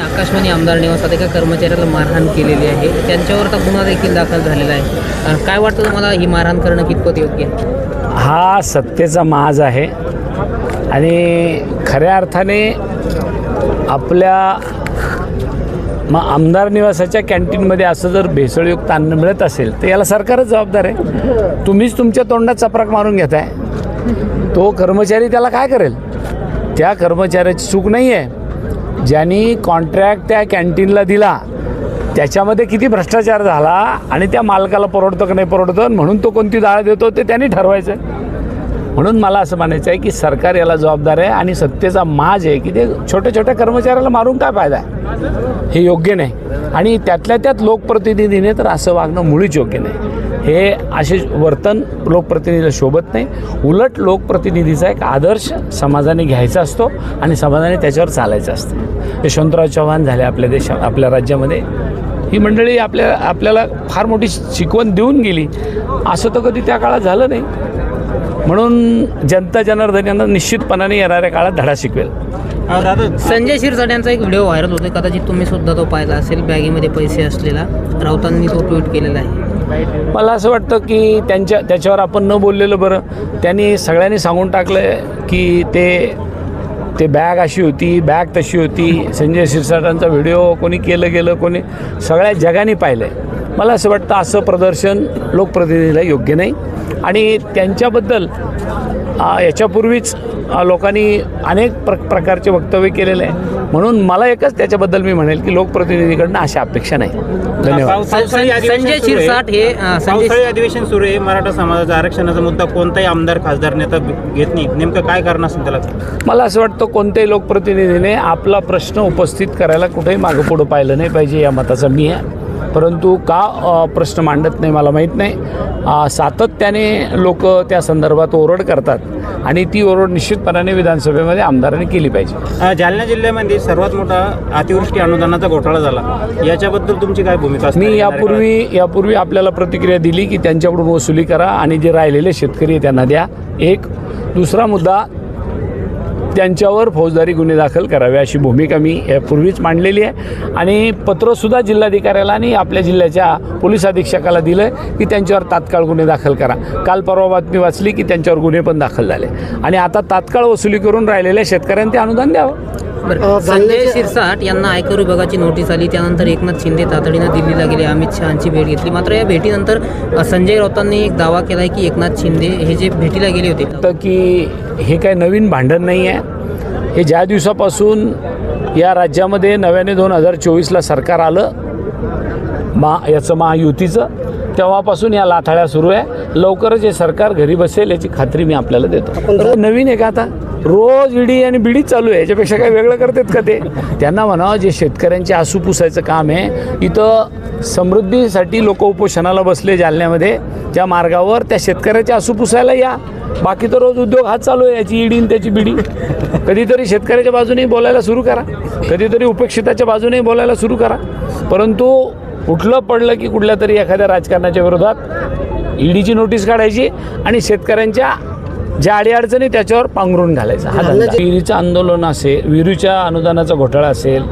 आकाशवाणी आमदार निवासात एका कर्मचाऱ्याला मारहाण केलेली आहे. त्यांच्यावर आता गुन्हा देखील दाखल झालेला आहे. काय वाटतं तुम्हाला ही मारहाण करणं कितपत योग्य आहे? हा सत्तेचा माज आहे. आणि खऱ्या अर्थाने आपल्या मग आमदार निवासाच्या कॅन्टीनमध्ये असं जर भेसळयुक्त अन्न मिळत असेल तर याला सरकारच जबाबदार आहे. तुम्हीच तुमच्या तोंडात चपराक मारून घेताय. तो कर्मचारी त्याला काय करेल? त्या कर्मचाऱ्याची चूक नाही आहे ज्यांनी कॉन्ट्रॅक्ट त्या कॅन्टीनला दिला त्याच्यामध्ये किती भ्रष्टाचार झाला आणि त्या मालकाला परवडतं की नाही परवडतं म्हणून तो कोणती डाळ देतो ते त्यांनी ठरवायचं. म्हणून मला असं म्हणायचं आहे की सरकार याला जबाबदार आहे आणि सत्तेचा माज आहे की ते छोट्या छोट्या कर्मचाऱ्याला मारून काय फायदा आहे? हे योग्य नाही. आणि त्यातल्या त्यात लोकप्रतिनिधीने तर असं वागणं मुळीच योग्य नाही. हे असे वर्तन लोकप्रतिनिधीला शोभत नाही. उलट लोकप्रतिनिधीचा एक आदर्श समाजाने घ्यायचा असतो आणि समाजाने त्याच्यावर चालायचं असतं. यशवंतराव चव्हाण झाले आपल्या देशा आपल्या राज्यामध्ये. ही मंडळी आपल्या आपल्याला फार मोठी शिकवण देऊन गेली. असं तर कधी त्या काळात झालं नाही. म्हणून जनता जनार्दन यांना निश्चितपणाने येणाऱ्या काळात धडा शिकवेल. दादा संजय शिरसाट यांचा एक व्हिडिओ व्हायरल होतोय. कदाचित तुम्ही सुद्धा तो पाहिला असेल. बॅगेमध्ये पैसे असलेला. राऊतांनी तो ट्विट केलेला आहे. मला असं वाटतं की त्यांच्या त्याच्यावर आपण न बोललेलं बरं. त्यांनी सगळ्यांनी सांगून टाकलं की ते ते बॅग अशी होती बॅग तशी होती. संजय शिरसाटांचा व्हिडिओ कोणी केलं गेलं कोणी सगळ्या जगाने पाहिलं आहे मला असं वाटतं असं प्रदर्शन लोकप्रतिनिधीला योग्य नाही. आणि त्यांच्याबद्दल याच्यापूर्वीच लोकांनी अनेक प्र प्रकारचे वक्तव्य केलेले आहे. म्हणून मला एकच त्याच्याबद्दल मी म्हणेल की लोकप्रतिनिधीकडनं अशा अपेक्षा नाही. धन्यवाद. संजय सुरू आहे. शिरसाट हे पावसाळी संजय अधिवेशन सुरू आहे. मराठा समाजाचा आरक्षणाचा मुद्दा कोणताही आमदार खासदार नेता घेत नाही. नेमकं काय कारण असेल त्याला? मला असं वाटतं कोणत्याही लोकप्रतिनिधीने आपला प्रश्न उपस्थित करायला कुठेही मागं पुढं पाहिलं नाही पाहिजे या मताचा मी आहे. परंतु का प्रश्न मांडत नाही मला माहीत नाही. सातत्याने लोक त्या संदर्भात ओरड करतात आणि ती ओरड निश्चितपणाने विधानसभेमध्ये आमदारांनी केली पाहिजे. जालना जिल्ह्यामध्ये सर्वात मोठा अतिवृष्टी अनुदानाचा घोटाळा झाला. याच्याबद्दल तुमची काय भूमिका मी यापूर्वी यापूर्वी आपल्याला प्रतिक्रिया दिली की त्यांच्याकडून वसुली करा आणि जे राहिलेले शेतकरी त्यांना द्या. एक. दुसरा मुद्दा त्यांच्यावर फौजदारी गुन्हे दाखल करावे अशी भूमिका मी यापूर्वीच मांडलेली आहे. आणि पत्रसुद्धा जिल्हाधिकाऱ्याला आणि आपल्या जिल्ह्याच्या पोलीस अधीक्षकाला दिलं आहे की त्यांच्यावर तात्काळ गुन्हे दाखल करा. काल परवा बातमी वाचली की त्यांच्यावर गुन्हे पण दाखल झाले. आणि आता तात्काळ वसुली करून राहिलेल्या शेतकऱ्यांनी ते अनुदान द्यावं. बरं. संजय शिरसाट यांना आयकर विभागाची नोटीस आली. त्यानंतर एकनाथ शिंदे तातडीनं दिल्लीला गेले. अमित शहाची भेट घेतली. मात्र या भेटीनंतर संजय राऊतांनी एक दावा केला आहे की एकनाथ शिंदे हे जे भेटीला गेले होते. वाटतं की हे काय नवीन भांडण नाही आहे. हे ज्या दिवसापासून या राज्यामध्ये नव्याने दोन हजार चोवीसला सरकार आलं मा याचं महायुतीचं तेव्हापासून या लाथाळ्या सुरू आहे. लवकरच हे सरकार घरी बसेल याची खात्री मी आपल्याला देतो. नवीन आहे का आता? रोज इडी आणि बिडी चालू आहे. याच्यापेक्षा काय वेगळं करतात का ते? त्यांना म्हणावं जे शेतकऱ्यांचे आसू पुसायचं काम आहे इथं समृद्धीसाठी लोक उपोषणाला बसले जालन्यामध्ये. त्या मार्गावर त्या शेतकऱ्याचे आसू पुसायला या. बाकी तर रोज उद्योग हात चालू आहे याची इडी आणि त्याची बिडी. कधीतरी शेतकऱ्याच्या बाजूने बोलायला सुरू करा. कधीतरी उपेक्षिताच्या बाजूने बोलायला सुरू करा. परंतु कुठलं पडलं की कुठल्या तरी एखाद्या राजकारणाच्या विरोधात ईडीची नोटीस काढायची आणि शेतकऱ्यांच्या ज्या अडीअडचणी त्याच्यावर पांघरून घालायचं हा धंदा. विहिरीचं आंदोलन असेल विहिरीच्या अनुदानाचा घोटाळा असेल